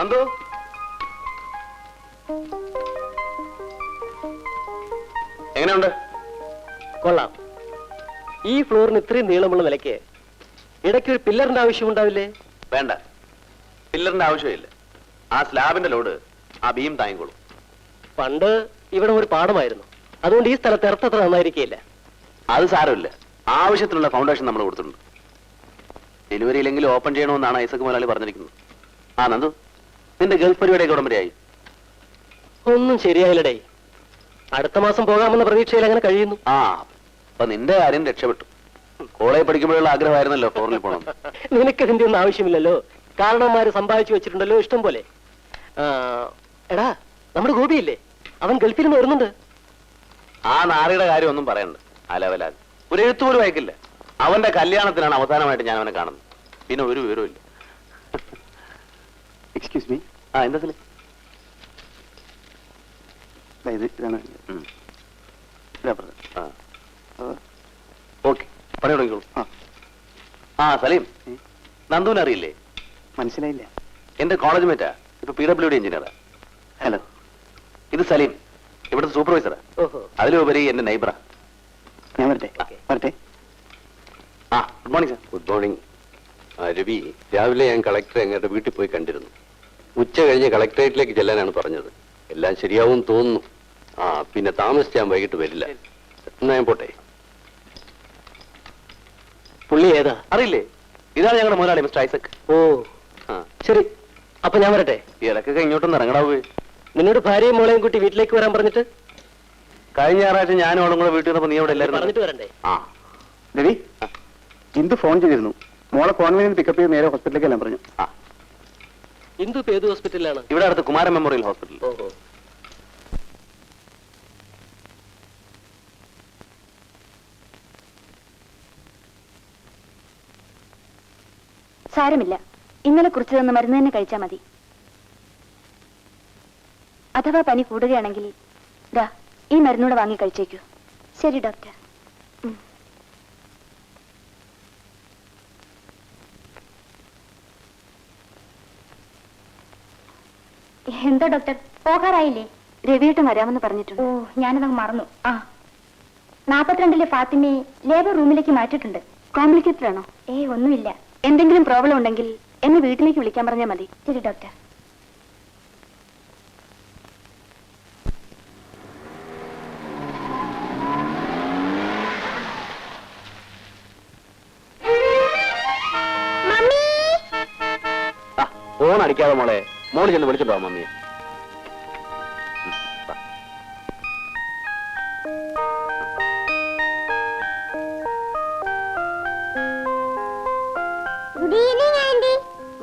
നന്ദു. എങ്ങനെയുണ്ട്? കൊള്ളാം. ഈ ഫ്ലോറിന് ഇത്രയും നീളമുള്ള നിലയ്ക്ക് ഇടയ്ക്ക് ഒരു പില്ലറിന്റെ ആവശ്യം ഉണ്ടാവില്ലേ? വേണ്ട. പില്ലറിന്റെ ആവശ്യമില്ല. ആ സ്ലാബിന്റെ ലോഡ് ആ ബീം താങ്ങിക്കോളും. പണ്ട് ഇവിടെ ഒരു പാടമായിരുന്നു. അതുകൊണ്ട് ഈ സ്ഥലത്ത് ഇറത്തത്ര നന്നായിരിക്കില്ല അത് സാരമില്ല. ആവശ്യത്തിനുള്ള ഫൗണ്ടേഷൻ നമ്മൾ കൊടുത്തിട്ടുണ്ട്. ഡെലിവറിയിലെങ്കിലും ഓപ്പൺ ചെയ്യണമെന്നാണ് ഐസക് മുതലാളി പറഞ്ഞിരിക്കുന്നത്. ആ നന്ദു. നിന്റെ ഗൾഫ് പരിപാടിയൊക്കെ ഉടമ്പടിയായി ഒന്നും ശരിയായില്ലടേ. അടുത്ത മാസം പോകാമെന്ന പ്രതീക്ഷയിൽ അങ്ങനെ കഴിയുന്നു. ആ അപ്പൊ നിന്റെ കാര്യം രക്ഷപ്പെട്ടു. കോളേജ് പഠിക്കുമ്പോഴുള്ള ആഗ്രഹമായിരുന്നല്ലോ ഫോറിനിൽ പോകണം. നിനക്ക് ഇതിന്റെ ഒന്നും ആവശ്യമില്ലല്ലോ. കാരണവന്മാര് സമ്പാദിച്ചു വെച്ചിട്ടുണ്ടല്ലോ ഇഷ്ടം പോലെ. ആ, എടാ നമ്മുടെ ഗോപിയില്ലേ? അവൻ ഗൾഫിൽ നിന്ന് വരുന്നുണ്ട്. ആ നാറിയുടെ കാര്യം ഒന്നും പറയണ്ട. അലവലാൽ ഒരു എഴുത്തു പോലും അയക്കില്ല അവന്റെ കല്യാണത്തിനാണ് അവസാനമായിട്ട് ഞാൻ അവനെ കാണുന്നത്. പിന്നെ ഒരു വിവരവും ഇല്ല. എക്സ്ക്യൂസ് മീ ആ എന്താ ഇതിൽ? ഇത് ഇതാണ്. ആ. ഓക്കെ പണി തുടങ്ങിക്കോളൂ. ആ. ആ സലീം? നന്ദുവിനെ അറിയില്ലേ? മനസ്സിലായില്ല. എന്റെ കോളേജ് മേറ്റാ ഇപ്പൊ പി ഡബ്ല്യു ഡി എഞ്ചിനീയറാ ഹലോ. ഇത് സലീം. ഇവിടുത്തെ സൂപ്പർവൈസറാ ഓഹോ. അതിലുപരി എന്റെ നൈബറാ ഞാൻ വരട്ടെ. വരട്ടെ. ആ good morning sir good morning Ravi രാവിലെ ഞാൻ കളക്ടറെ അങ്ങയുടെ വീട്ടിൽ പോയി കണ്ടിരുന്നു. ഉച്ച കഴിഞ്ഞ് കളക്ടറേറ്റിലേക്ക് ചെല്ലാനാണ് പറഞ്ഞത്. എല്ലാം ശരിയാവും തോന്നുന്നു. ആ പിന്നെ താമസിച്ചാൻ വൈകിട്ട് വരില്ല. എന്നാ ഞാൻ പോട്ടെ. പുള്ളി ഏതാ? അറിയില്ലേ? ഇതാണ് ഞങ്ങളുടെ മുതലാളി മിസ്റ്റർ ഐസക്. ഓ ആ. ശരി. അപ്പൊ ഞാൻ വരട്ടെ. ഇടക്കൊക്കെ ഇങ്ങോട്ടൊന്ന് ഇറങ്ങടാ നിന്നോട് ഭാര്യയും മോളെയും കൂട്ടി വീട്ടിലേക്ക് വരാൻ പറഞ്ഞിട്ട്? കഴിഞ്ഞ ഞായറാഴ്ച ഞാനും അവളും കൂടെ വീട്ടിൽ വന്നപ്പോൾ നീ അവിടെ എല്ലാവരും പറഞ്ഞിട്ട് വരണ്ടേ? ആ. രവി ഇന്ത് ഫോൺ ചെയ്തിരുന്നു. മോളെ കോൺവെന്റിൽ പിക്കപ്പ് ചെയ്ത് നേരെ ഹോസ്പിറ്റലിലേക്ക് എല്ലാം പറഞ്ഞു. ആ. ഇന്ദു ഇപ്പൊ ഏത് ഹോസ്പിറ്റലിലാണ്? ഇവിടെ അടുത്ത് കുമാര മെമ്മോറിയൽ ഹോസ്പിറ്റൽ. സാരമില്ല. ഇന്നലെ കുറിച്ച് തന്ന മരുന്ന് തന്നെ കഴിച്ചാൽ മതി. അഥവാ പനി കൂടുകയാണെങ്കിൽ ദാ ഈ മരുന്നൂടെ വാങ്ങി കഴിച്ചേക്കൂ. ശരി ഡോക്ടർ ഉം. എന്താ ഡോക്ടർ? പോകാറായില്ലേ? രവിയേട്ടൻ വരാമെന്ന് പറഞ്ഞിട്ടുണ്ട്. ഓ. ഞാനത് മറന്നു. ആ. നാപ്പത്തിരണ്ടിലെ ഫാത്തിമയെ ലേബർ റൂമിലേക്ക് മാറ്റിയിട്ടുണ്ട്. കോംപ്ലിക്കേറ്റഡ് ആണോ ഏ ഒന്നുമില്ല. എന്തെങ്കിലും പ്രോബ്ലം ഉണ്ടെങ്കിൽ എന്നെ വീട്ടിലേക്ക് വിളിക്കാൻ പറഞ്ഞാൽ മതി. ശരി ഡോക്ടർ. ഫോൺ അടിക്കാതെ മോളെ. മോൾ ചെന്ന് വിളിച്ചിട്ടോ മമ്മിയെ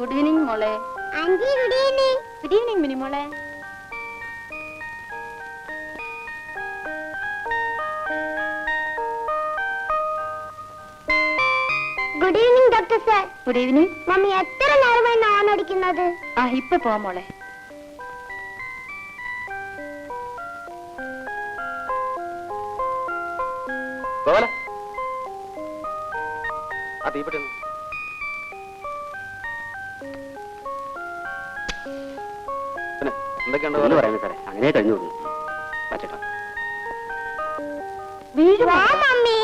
ഗുഡ് ഈവനിങ് മോളെ. Aunty good evening good evening Mini മോളെ. Good evening doctor sir good evening mummy എത്ര നേരമായി നോൺ അടിക്കുന്നത്? ആ ഇപ്പൊ പോ മോളെ. ആ തീപ്പെട്ടി ഒന്ന്. എന്തൊക്കെയുണ്ട്? പറയുന്നത് സാറേ അങ്ങനെ കഴിഞ്ഞു പച്ചക്കാം വീട് വാ മമ്മി.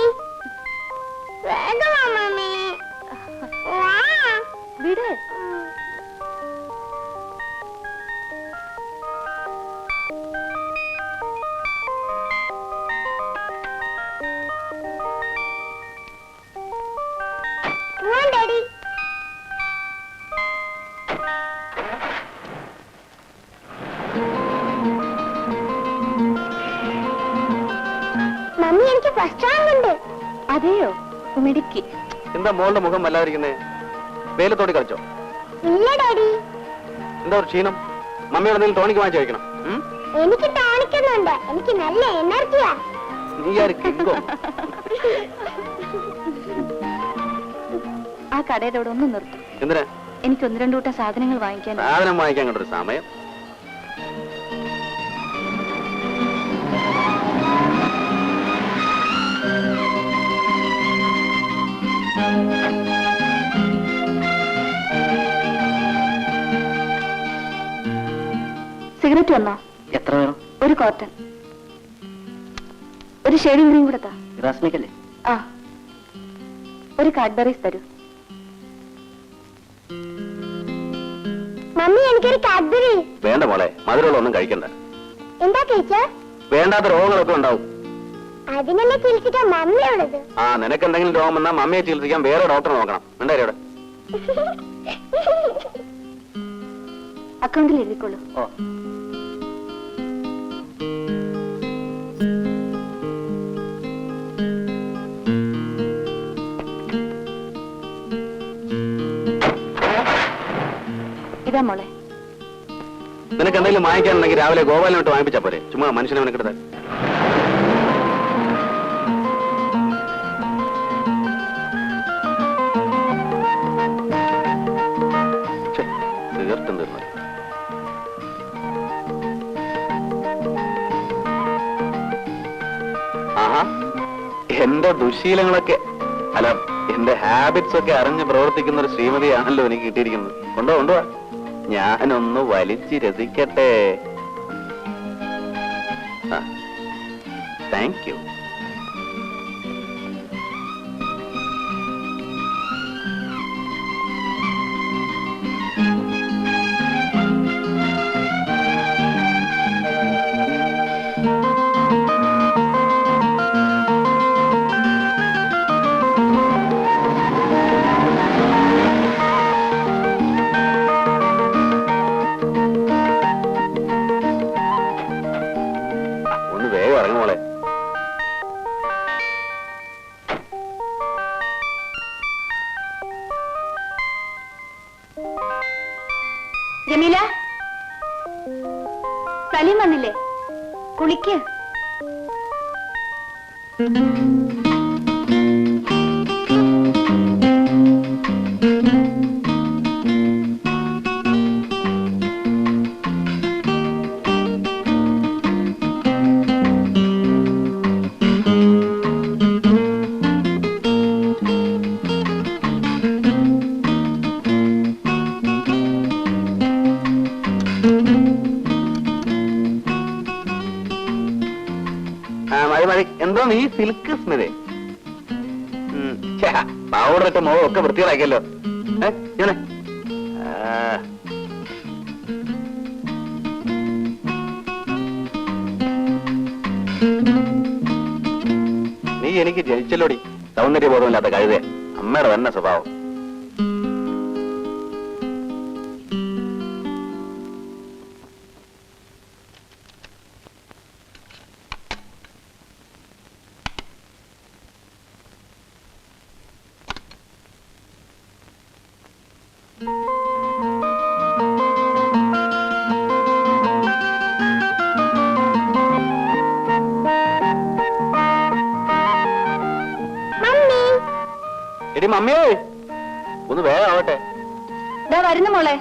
മിടുക്കി എന്താ മോളുടെ മുഖം വല്ലാതിരിക്കുന്നേ? വെയിലത്തോടി കളിച്ചോ. ഇല്ല ഡാഡി. എന്താ ഒരു ക്ഷീണം? മമ്മിയുടെ എന്തെങ്കിലും ടോണിക്ക് വാങ്ങിച്ചു കഴിക്കണം. ഉം? എനിക്ക് ടോണിക്കുന്നുണ്ട്. എനിക്ക് നല്ല എനർജിയാ. നീ ആര് കിങ്കോ. ആ കടയുടെ അവിടെ ഒന്ന് നിർത്തും. എന്തിനാ? എനിക്ക് ഒന്ന് രണ്ടു കൂട്ടം സാധനങ്ങൾ വാങ്ങിക്കാൻ സാധനം വാങ്ങിക്കാൻ കണ്ടൊരു സമയം. ലൈറ്റ് വന്നോ? എത്ര വേണം? ഒരു കോട്ടൺ ഒരു ഷെയ്ഡിംഗ് ക്രീം കൂടെ താ ഇറാസ്മിക്കല്ലേ ആ. ഒരു കാഡ്ബറീസ് തരൂ. മമ്മി എനിക്കൊരു കാഡ്ബറി വേണ്ട മോളെ മധുരമുള്ള ഒന്നും കഴിക്കണ്ട. എന്താ ടീച്ചർ വേണ്ടാത്ത രോഗങ്ങളൊക്കെ ഉണ്ടാവും. അതിനല്ലേ ചിരിച്ചിട്ടാ മമ്മിയുള്ളത് ആ നിനക്ക് എന്തെങ്കിലും രോഗം വന്നാൽ മമ്മിയെ ചികിത്സിക്കാൻ വേറെ ഡോക്ടറെ നോക്കണം. ഉണ്ടായി അവിടെ അക്കൗണ്ടിൽ എഴുതിക്കോളൂ. ഓ. ഇതാ മോളെ. നിനക്ക് എന്തെങ്കിലും വാങ്ങിക്കാനുണ്ടെങ്കിൽ രാവിലെ ഗോപാലിനോട്ട് വാങ്ങിപ്പിച്ചാ പോരെ. ചുമ്മാ മനുഷ്യനെ മെനക്കെടുത്താൽ എന്റെ ദുശീലങ്ങളൊക്കെ. അല്ല എന്റെ ഹാബിറ്റ്സ് ഒക്കെ അറിഞ്ഞ് പ്രവർത്തിക്കുന്ന ഒരു ശ്രീമതിയാണല്ലോ എനിക്ക് കിട്ടിയിരിക്കുന്നത്. കൊണ്ടോ കൊണ്ടുവാ. ഞാനൊന്ന് വലിച്ചു രസിക്കട്ടെ താങ്ക് യു ജമീല? സലീം വന്നില്ലേ? കുളിക്ക്. ഇട്ട് മുഖം ഒക്കെ വൃത്തികളാക്കിയല്ലോ. ഏ. നീ എനിക്ക് ജനിച്ചല്ലോടി. സൗന്ദര്യബോധമില്ലാത്ത കഴുതേ അമ്മയുടെ തന്നെ സ്വഭാവം. എടി മമ്മിയേ. ഒന്ന് വേഗം ആവട്ടെ ഇതാ വരുന്നു മോളെ.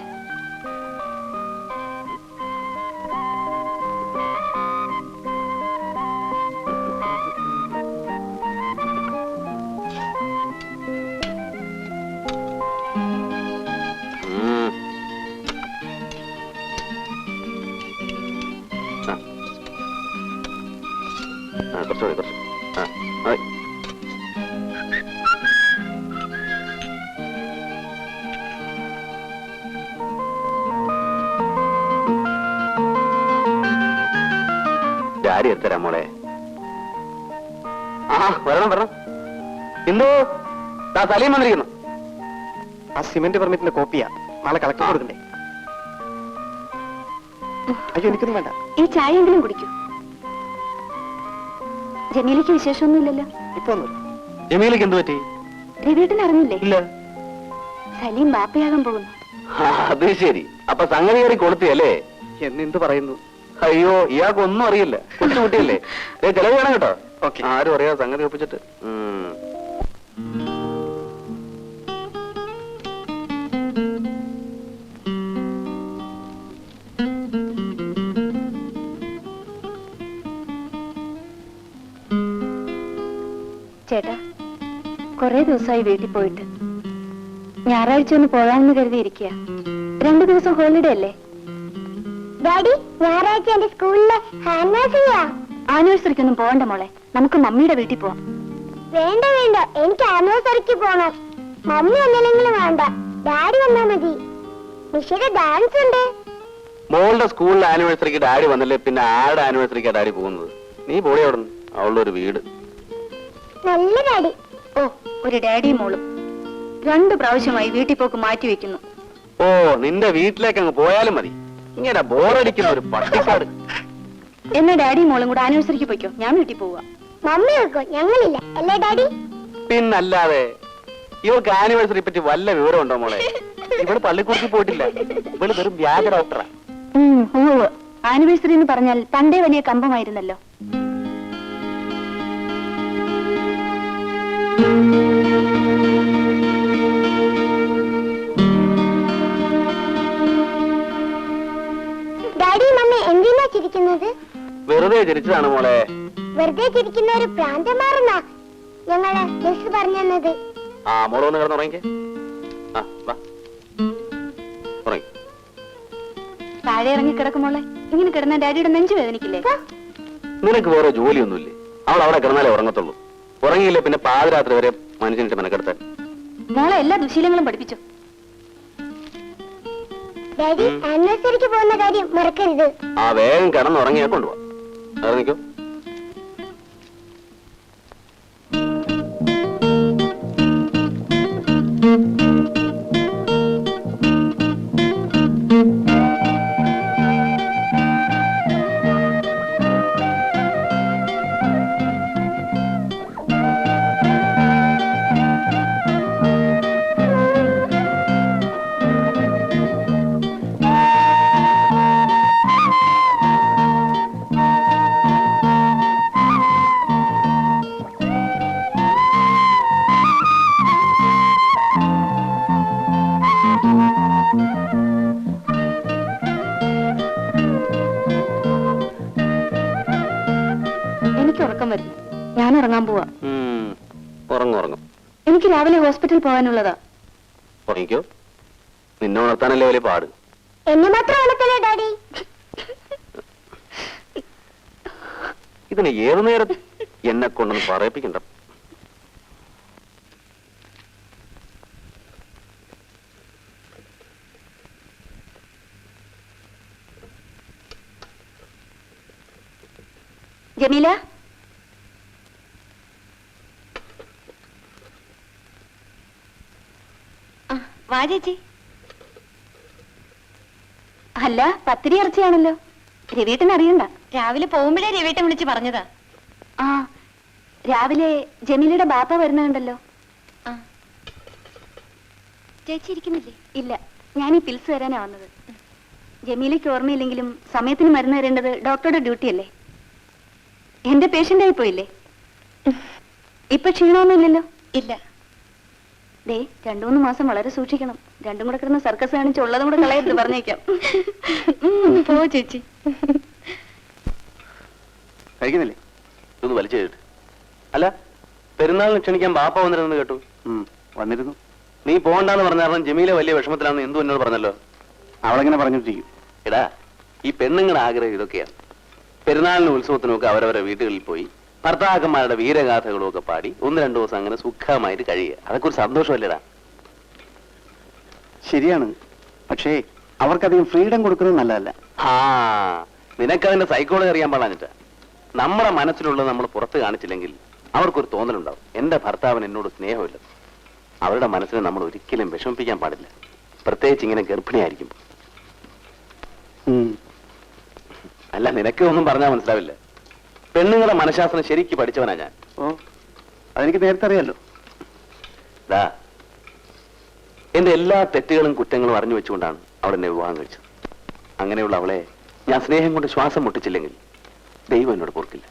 കുറച്ചുകൂടി കുറച്ച് ആ ദാ സലീം വന്നിരിക്കുന്നു. ആ സിമന്റ് പെർമിറ്റിന്റെ കോപ്പിയാ. നാളെ കളക്ടർ കൊടുക്കണ്ടേ? അയ്യോ എനിക്കൊന്നും വേണ്ട. ഈ ചായയെങ്കിലും കുടിക്കൂ. ജമീലയ്ക്ക് വിശേഷമൊന്നുമില്ലല്ലോ. ഇപ്പൊ ഒന്നും ജമീലക്ക് എന്ത് പറ്റി? രവീട്ടൻ അറിഞ്ഞില്ലേ? ഇല്ല. സലീം ബാപ്പയാകാൻ പോകുന്നു. ആ, അത് ശരി. അപ്പൊ സംഗതി കയറി കൊളുത്തിയല്ലേ? എന്നെന്ത് പറയുന്നു? അയ്യോ ഇയാൾക്ക് ഒന്നും അറിയില്ല. കൊച്ചുകുട്ടിയല്ലേ ചെലവ് വേണം കേട്ടോ. ഓക്കെ. ആരും അറിയാതെ സംഗതി ഒപ്പിച്ചിട്ട്. കുറെ ദിവസമായി വീട്ടിൽ പോയിട്ട്. ഞായറാഴ്ച ഒന്ന് പോകാമെന്ന് കരുതിയിരിക്കുക രണ്ടു ദിവസം ഹോളിഡേ അല്ലേ? ഡാഡി ഞായറാഴ്ച എന്റെ സ്കൂളിലെ ആനിവേഴ്സറിക്കൊന്നും പോകണ്ട മോളെ. നമുക്ക് മമ്മിയുടെ വീട്ടിൽ പോവാം. വേണ്ട വേണ്ട. എനിക്ക് ആനിവേഴ്സറിക്ക് പോണം. മമ്മി ഒന്നില്ലെങ്കിലും വേണ്ട. ഡാഡി വന്നാ മതി. നിഷയുടെ ഡാൻസ് ഉണ്ട്. മോളുടെ സ്കൂളിൽ ആനിവേഴ്സറിക്ക് ഡാഡി വന്നില്ലേ? പിന്നെ ആരുടെ ആനിവേഴ്സറിക്ക് ഡാഡി പോകുന്നത്? നീ പോളി അവിടെ അവളുടെ ഒരു വീട്. നല്ല ഡാഡി. ഓ ഒരു ഡാഡിയും മോളും. രണ്ടു പ്രാവശ്യമായി വീട്ടിൽ പോക്ക് മാറ്റി വെക്കുന്നു. ഓ നിന്റെ വീട്ടിലേക്ക് അങ്ങ് പോയാലും മതി. ഇങ്ങനെ ബോറടിക്കുന്ന ഒരു പട്ടിക്കാട്. എന്നാ ഡാഡിയും മോളും കൂടെ ആനിവേഴ്സറിക്ക് പോയിക്കോ? ഞാൻ വീട്ടിൽ പോവാ. മമ്മി വെക്കോ ഞങ്ങളില്ല. അല്ലേ ഡാഡി? പിന്നല്ലാതെ ഇവൾക്ക് ആനിവേഴ്സറി പറ്റി വല്ല വിവരമുണ്ടോ മോളെ? ഇവൾ പള്ളിക്കുറിച്ച് പോയിട്ടില്ല. ഇവൾ വെറും വ്യാജ ഡോക്ടറാ. ആനിവേഴ്സറി എന്ന് പറഞ്ഞാൽ തന്റെ വലിയ കമ്പമായിരുന്നല്ലോ. ചിരിക്കുന്നത് വെറുതെ ചിരിച്ചതാണ് മോളെ. വെറുതെ ചിരിക്കുന്ന ഒരു പ്രാന്തമാറുന്ന ഞങ്ങൾ മിസ് പറഞ്ഞത് ആ മോളെ ഒന്ന് കിടന്ന് ഉറങ്ങിക്കേ. ആ വാ. ഉറങ്ങി. താഴെ ഇറങ്ങി കിടക്കുമോളെ ഇങ്ങനെ കിടന്ന ഡാഡിയുടെ നെഞ്ചു വേദനിക്കില്ലേ? നിനക്ക് വേറെ ജോലിയൊന്നുമില്ലേ? അവൾ അവിടെ കിടന്നാലേ ഉറങ്ങത്തുള്ളൂ. ഉറങ്ങിയില്ലേ പിന്നെ പാതിരാത്രി വരെ മനുഷ്യനിട്ട് മെനക്കെടുത്താൽ മോളെ എല്ലാ ദുശീലങ്ങളും പഠിപ്പിച്ചു. ഡാഡി ആനിവേഴ്സറിക്ക് പോകുന്ന കാര്യം മറക്കരുത്. ആ വേഗം കിടന്നുറങ്ങിയാ കൊണ്ടുപോവാ രാവിലെ ഹോസ്പിറ്റലിൽ പോകാനുള്ളതാ. ഉറങ്ങിക്കോ നിന്നെ ഉണർത്താനല്ലേ വലിയ പാട്. എന്നെ മാത്രം ഉണക്കല്ലേ ഡാഡി? ഇതിന് ഏതു നേരം എന്നെ കൊണ്ടൊന്ന് പറയിപ്പിക്കണ്ട. ജമീല ആ, വാ ചേച്ചി. അല്ല പത്തിരി ഇറച്ചിയാണല്ലോ. രവീട്ടൻ അറിയണ്ട. രാവിലെ പോകുമ്പോഴേ രവീട്ടൻ വിളിച്ച് പറഞ്ഞതാ. ആ രാവിലെ ജമീലയുടെ ബാപ്പ വരുന്നുണ്ടല്ലോ. ആ. ചേച്ചി ഇരിക്കുന്നില്ലേ? ഇല്ല ഞാൻ ഈ പിൽസ് വരാനാ വന്നത്. ജമീലയ്ക്ക് ഓർമ്മയില്ലെങ്കിലും സമയത്തിന് മരുന്ന് തരേണ്ടത് ഡോക്ടറുടെ ഡ്യൂട്ടിയല്ലേ? എന്റെ പേഷ്യന്റ് ആയി പോയില്ലേ ഇപ്പൊ ക്ഷീണമൊന്നുമില്ലല്ലോ? ഇല്ല. ദേ രണ്ടു മൂന്ന് മാസം വളരെ സൂക്ഷിക്കണം. രണ്ടും കൂടെ കിടന്ന് സർക്കസ് കാണിച്ച് ഉള്ളതും കൂടെ കളയരുത് പറഞ്ഞേക്കാം. പോ ചേച്ചി. കഴിക്കുന്നില്ലേ? ഇതൊന്ന് വലിച്ചു കേട്ട് അല്ല പെരുന്നാളിന് ക്ഷണിക്കാൻ ബാപ്പ വന്നിരുന്നു കേട്ടു. വന്നിരുന്നു. നീ പോകണ്ടെന്ന് പറഞ്ഞ കാരണം ജമീല വലിയ വിഷമത്തിലാണെന്ന് എന്തു എന്നോട് പറഞ്ഞല്ലോ? അവളെങ്ങനെ പറഞ്ഞിട്ടിരിക്കും? എടാ ഈ പെണ്ണുങ്ങളുടെ ആഗ്രഹം ഇതൊക്കെയാണ് പെരുന്നാളിനും ഉത്സവത്തിനും ഒക്കെ അവരവരെ വീടുകളിൽ പോയി ഭർത്താക്കന്മാരുടെ വീരഗാഥകളും ഒക്കെ പാടി ഒന്ന് രണ്ടു ദിവസം അങ്ങനെ സുഖമായിട്ട് കഴിയുക. അതൊക്കെ ഒരു സന്തോഷമല്ലേടാ? ശരിയാണ്. പക്ഷേ അവർക്കധികം ഫ്രീഡം കൊടുക്കുന്നത് നല്ലതല്ല. ആ നിനക്കതിന്റെ സൈക്കോളജി അറിയാൻ പാടാഞ്ഞിട്ട്. നമ്മുടെ മനസ്സിലുള്ളത് നമ്മൾ പുറത്ത് കാണിച്ചില്ലെങ്കിൽ അവർക്കൊരു തോന്നലുണ്ടാവും. എന്റെ ഭർത്താവിന് എന്നോട് സ്നേഹമില്ല. അവരുടെ മനസ്സിനെ നമ്മൾ ഒരിക്കലും വിഷമിപ്പിക്കാൻ പാടില്ല. പ്രത്യേകിച്ച് ഇങ്ങനെ ഗർഭിണിയായിരിക്കും അല്ല നിനക്ക് ഒന്നും പറഞ്ഞാൽ മനസ്സിലാവില്ല. പെണ്ണുങ്ങളുടെ മനഃശാസ്ത്രം ശരിക്ക് പഠിച്ചവനാ ഞാൻ. ഓ അതെനിക്ക് നേരത്തെ അറിയാലോ. ദാ എന്റെ എല്ലാ തെറ്റുകളും കുറ്റങ്ങളും അറിഞ്ഞു വെച്ചുകൊണ്ടാണ് അവൾ എന്നെ വിവാഹം കഴിച്ചത്. അങ്ങനെയുള്ള അവളെ ഞാൻ സ്നേഹം കൊണ്ട് ശ്വാസം മുട്ടിച്ചില്ലെങ്കിൽ ദൈവം എന്നോട് പൊറുക്കില്ല.